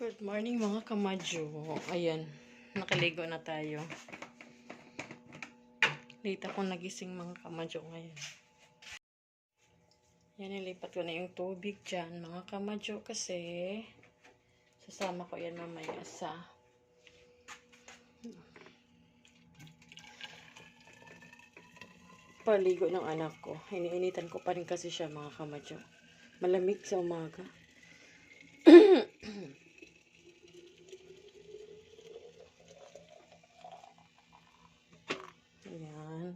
Good morning mga kamadyo. Ayan, nakaligo na tayo. Late ako nagising mga kamadyo ngayon. Yan, nilipat ko na yung tubig dyan mga kamadyo kasi sasama ko yan mamaya sa paligo ng anak ko. Iniinitan ko pa rin kasi siya mga kamadyo. Malamig sa umaga. Ayan.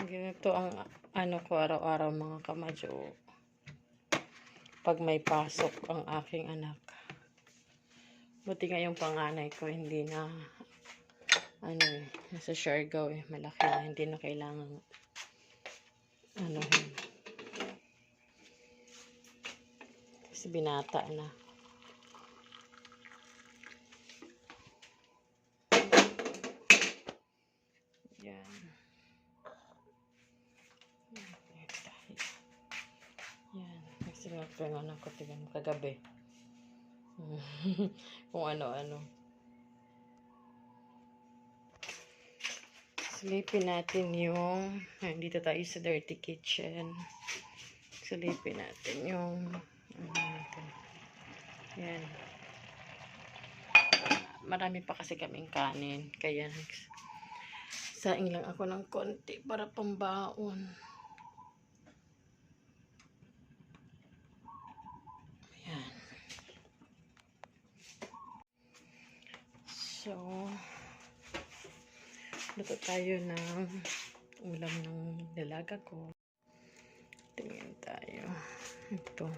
Ayan. Ganito ang ano ko araw-araw mga kamadyo. Pag may pasok ang aking anak. Buti nga yung panganay ko hindi na ano eh, nasa Siargao eh, malaki na, hindi na kailangan ano eh, kasi binata na. Yan. Yan. Nagsilat ko yung anak ko, tignan mo, kagabi. Kung ano-ano. Silipin natin yung, dito tayo sa dirty kitchen. Silipin natin yung, ano. Yan. Marami pa kasi kaming kanin. Kaya, saing lang ako ng konti para pambaon. So, luto tayo ng ulam ng dalaga ko. Tingin tayo. Ito.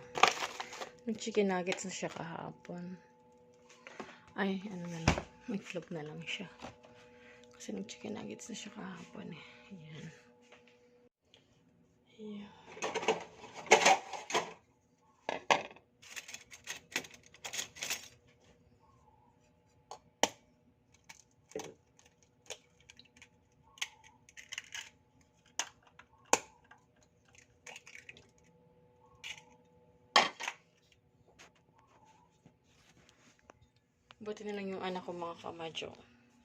Yung chicken nuggets na siya kahapon. Ay, ano na lang. Itlog na lang siya. Kasi nung chicken nuggets na siya kahapon eh. Ayan. Ayan. Buti na lang yung anak ko mga kamadyo.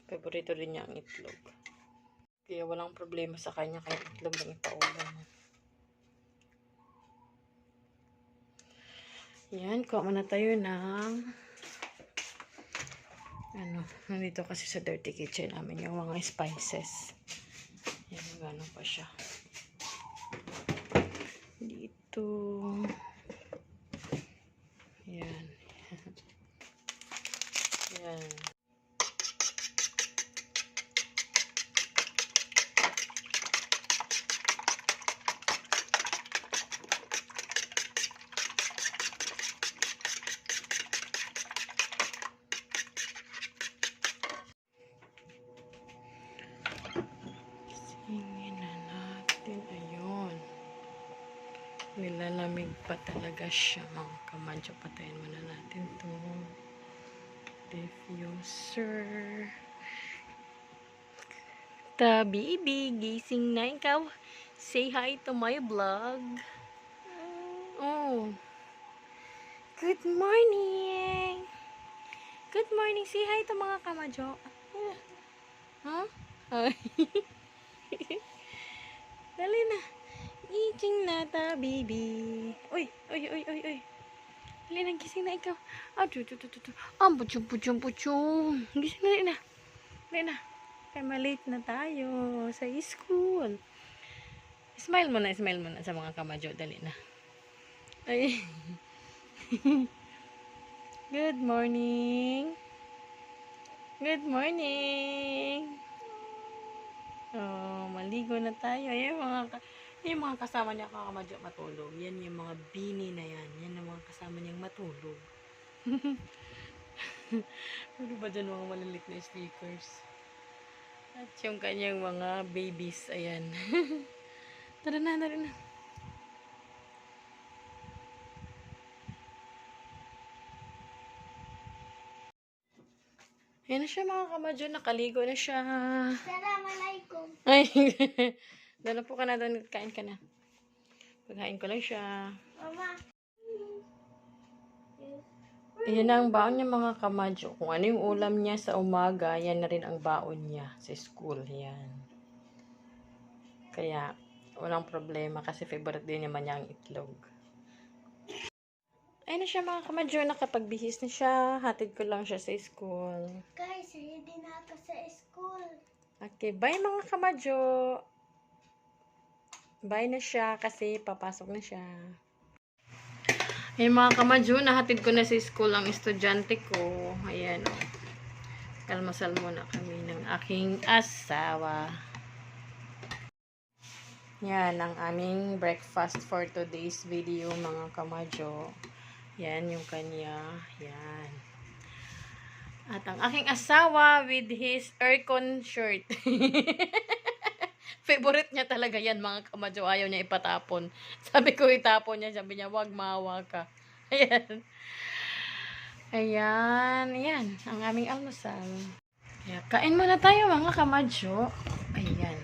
Favorito rin niya ang itlog. Kaya walang problema sa kanya kahit itlog lang ipaulam. Yan, kuha muna tayo ng ano, nandito kasi sa dirty kitchen namin yung mga spices. Yan, gano'n pa siya. Dito. Yan. Yan. Singin na natin. Ayun. Nilalamig pa talaga siya mga kamadyo. Patayin muna natin to diffuser. Ta baby, gising na ikaw. Say hi to my vlog. Oh. Good morning. Good morning. Say hi to mga kamadyo. Huh? Ay. Dali na. Iching na ta, baby. Uy, uy, uy, uy, uy. Dali na, gising na ikaw. Ah, tu, tu, tu, tu, tu. Ah, puchong, puchong, puchong. Gising na, dali na. Dali na. Kaya malate na tayo sa school. Smile mo na, smile mo na sa mga kamadyo. Dali na. Ay. Good morning. Good morning. Oh, maligo na tayo. Ayan mga, yung mga kasama niya kakamadyo matulog. Yan yung mga bini na yan. Yan ang mga kasama niyang matulog. ano ba dyan mga malalik na stickers? At yung kanyang mga babies. Ayan. tara na, tara na. Ayan Yan na siya mga kamadyo. Nakaligo na siya. Assalamualaikum. Ay, doon na po ka na. Doon kain ka na. Pagkain ko lang siya. Mama. Yan ang baon niya mga kamadyo. Kung ano yung ulam niya sa umaga, yan na rin ang baon niya sa school. Yan. Kaya, walang problema kasi favorite din naman niya ang itlog. Ayun na siya mga kamadyo. Nakapagbihis na siya. Hatid ko lang siya sa school. Guys, ready na ako sa school. Okay, bye mga kamadyo. Bye na siya kasi papasok na siya. Ayun mga kamadyo, nahatid ko na sa school ang estudyante ko. Ayan o. Kalmasal muna kami ng aking asawa. Yan ang aming breakfast for today's video mga kamadyo. Yan yung kanya. Yan. At ang aking asawa with his aircon shirt. Favorite niya talaga yan mga kamadyo. Ayaw niya ipatapon. Sabi ko itapon niya. Sabi niya, wag maawa ka. Ayan. Ayan. Ayan. Ang aming almusal. Kaya, kain muna tayo mga kamadyo. Ayan.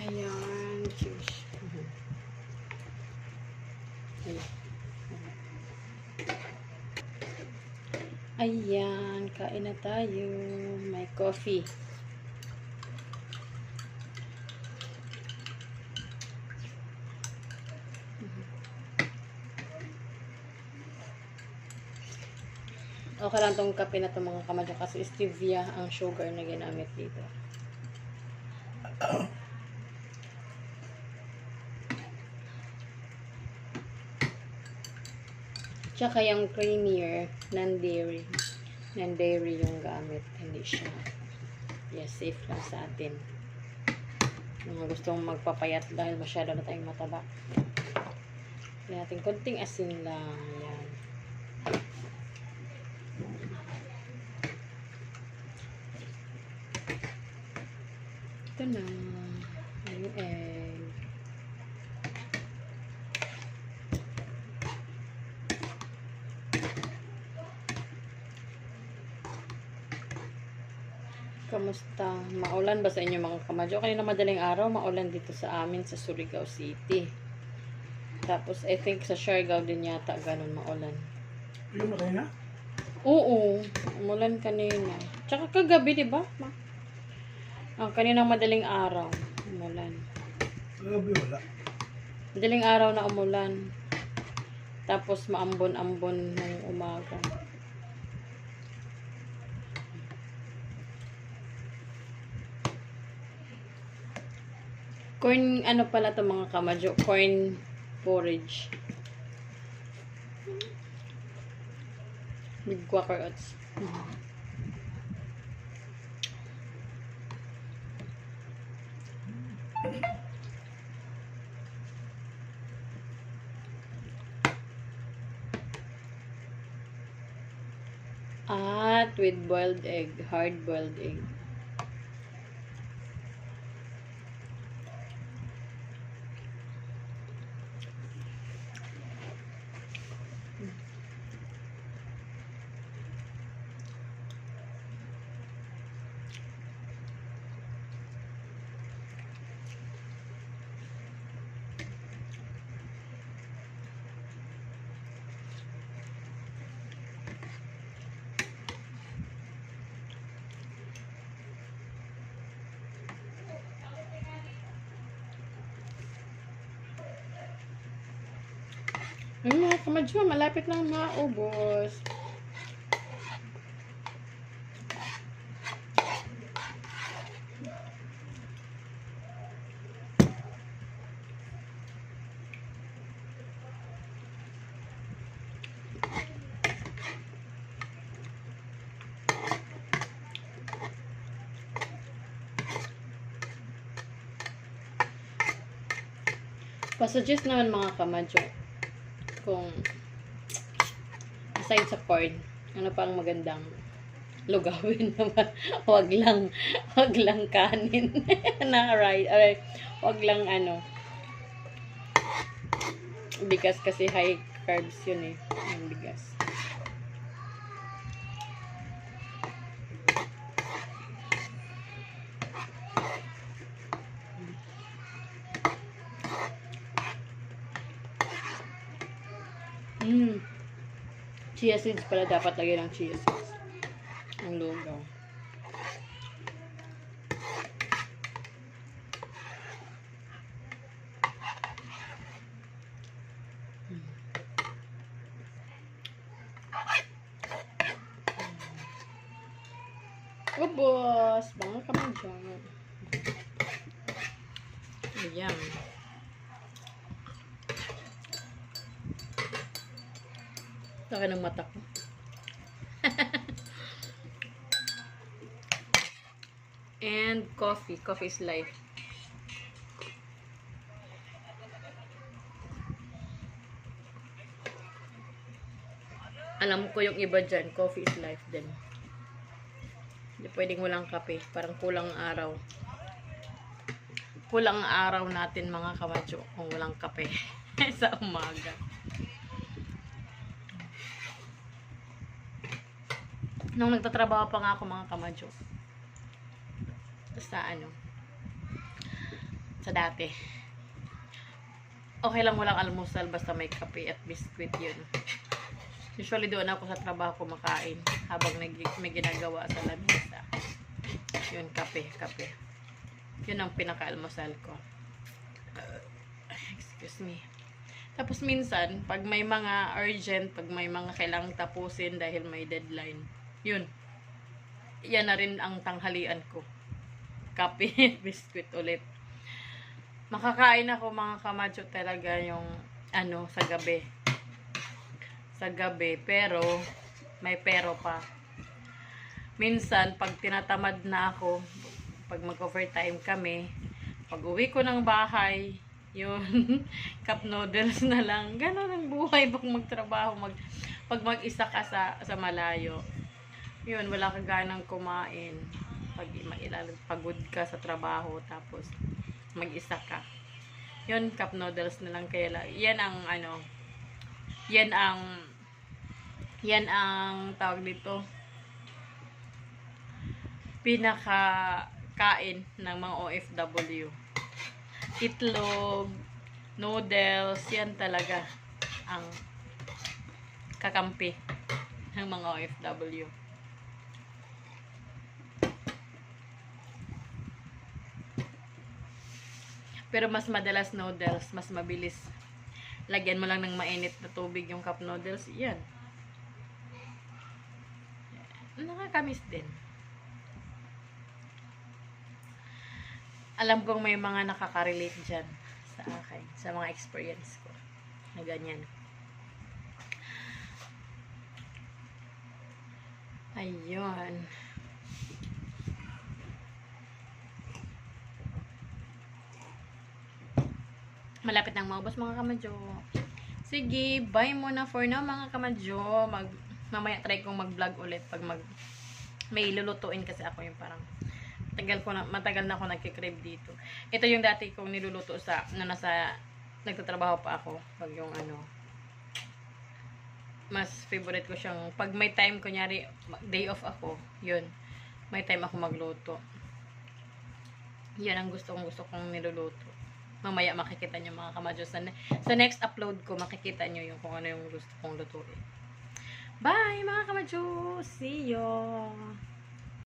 Ayan. Cheers. Ayan. Ayan, kain na tayo. May coffee. Okay lang tong kape na to mga kamadyo kasi stevia ang sugar na ginamit dito. Tsaka yung creamier, non-dairy. Non-dairy yung gamit. Hindi siya. Yes, safe lang sa atin. Mga gustong magpapayat dahil masyado na tayong mataba. Kaya natin konting asin lang. Yan. Ito na. Yung egg. Kamusta? Maulan ba sa inyo mga kamadyo? Kanina madaling araw, maulan dito sa amin sa Surigao City. Tapos, I think sa Siargao din yata ganun maulan. Yung na kayo na? Oo, umulan kanina. Tsaka kagabi, di ba? Ma? Ah, kaninang madaling araw, umulan. Kagabi wala. Madaling araw na umulan. Tapos maambon-ambon ng umaga. Corn, ano pala to mga kamadyo? Corn porridge. With quaker oats. At with boiled egg, hard boiled egg. Ay, mga kamadyo, malapit na maubos. Pasuggest naman mga kamadyo kung aside sa corn, ano pa ang magandang lugawin naman. wag lang, wag lang kanin na right. Or, wag lang ano. Bigas kasi high carbs yun eh. Yung bigas. Chia seeds pala dapat lagay ng chia seeds. Ang lugaw. Ubos! Mga kamadyan. Ayan. Laki ng mata ko. And coffee. Coffee is life. Alam ko yung iba dyan, coffee is life din. Hindi pwedeng walang kape. Parang kulang ang araw. Kulang ang araw natin mga kamadyo kung walang kape sa umaga. Nung nagtatrabaho pa nga ako mga kamadyo. Sa ano. Sa dati. Okay lang walang almusal basta may kape at biskwit yun. Usually doon ako sa trabaho kumakain habang nag may ginagawa sa lamesa. Yun, kape, kape. Yun ang pinaka-almusal ko. Uh, excuse me. Tapos minsan, pag may mga urgent, pag may mga kailangang tapusin dahil may deadline, yun. Yan na rin ang tanghalian ko. Kape, biscuit ulit. Makakain ako mga kamadyo talaga yung ano, sa gabi sa gabi, pero may pero pa. Minsan, pag tinatamad na ako, pag mag-overtime kami, pag uwi ko ng bahay, yun, cup noodles na lang. Ganon ang buhay pag magtrabaho, mag, pag mag-isa ka sa, sa malayo. Yun, wala ka ganang kumain. Pag mailalag, pagod ka sa trabaho, tapos mag-isa ka. Yun, cup noodles na lang. Kaya, la- yan ang, ano, yan ang yan ang tawag dito pinaka kain ng mga OFW itlog noodles yan talaga ang kakampi ng mga OFW pero mas madalas noodles mas mabilis lagyan mo lang ng mainit na tubig yung cup noodles, yan. Nakakamis din. Alam kong may mga nakaka-relate dyan sa akin, sa mga experience ko na ganyan. Ayun. Malapit nang maubos mga kamadyo. Sige, bye muna for now mga kamadyo. Mag, mamaya try kong mag-vlog ulit pag mag may lulutuin kasi ako yung parang tagal ko na, matagal na ako nagkikrib dito. Ito yung dati kong niluluto sa, na nasa, nagtatrabaho pa ako. Pag yung ano, mas favorite ko siyang, pag may time, kunyari, day off ako, yun, may time ako magluto. Yan ang gusto kong gusto kong niluluto mamaya makikita nyo mga kamadyo. Sa, ne- sa next upload ko makikita nyo yung kung ano yung gusto kong lutuin. Bye mga kamadyo! See you